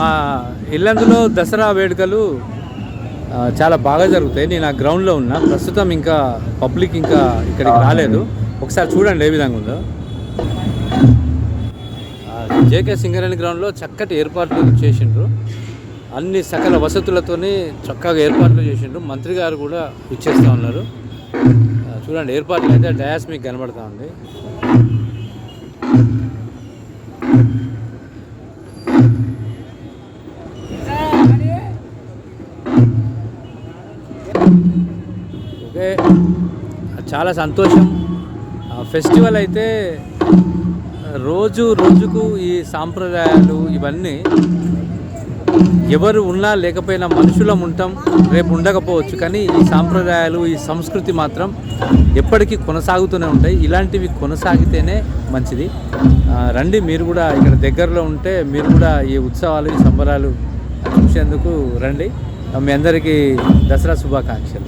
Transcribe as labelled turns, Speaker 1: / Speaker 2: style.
Speaker 1: మా ఇల్లందులో దసరా వేడుకలు చాలా బాగా జరుగుతాయి. నేను ఆ గ్రౌండ్లో ఉన్నా. ప్రస్తుతం ఇంకా పబ్లిక్ ఇంకా ఇక్కడికి రాలేదు. ఒకసారి చూడండి ఏ విధంగా ఉందో. జేకే సింగరేణి గ్రౌండ్లో చక్కటి ఏర్పాట్లు చేసిండ్రు. అన్ని సకల వసతులతోనే చక్కగా ఏర్పాట్లు చేసిండ్రు. మంత్రి గారు కూడా ఇచ్చేస్తూ ఉన్నారు. చూడండి ఏర్పాట్లు అయితే డయాస్ మీకు కనబడతా ఉంది. ఓకే. చాలా సంతోషం. ఫెస్టివల్ అయితే రోజు రోజుకు ఈ సాంప్రదాయాలు ఇవన్నీ ఎవరు ఉన్నా లేకపోయినా మనుషులం ఉంటాం రేపు ఉండకపోవచ్చు. కానీ ఈ సాంప్రదాయాలు ఈ సంస్కృతి మాత్రం ఎప్పటికీ కొనసాగుతూనే ఉంటాయి. ఇలాంటివి కొనసాగితేనే మంచిది. రండి మీరు కూడా ఇక్కడ దగ్గరలో ఉంటే మీరు కూడా ఈ ఉత్సవాలు ఈ సంబరాలు చూసేందుకు రండి. మీ అందరికీ దసరా శుభాకాంక్షలు.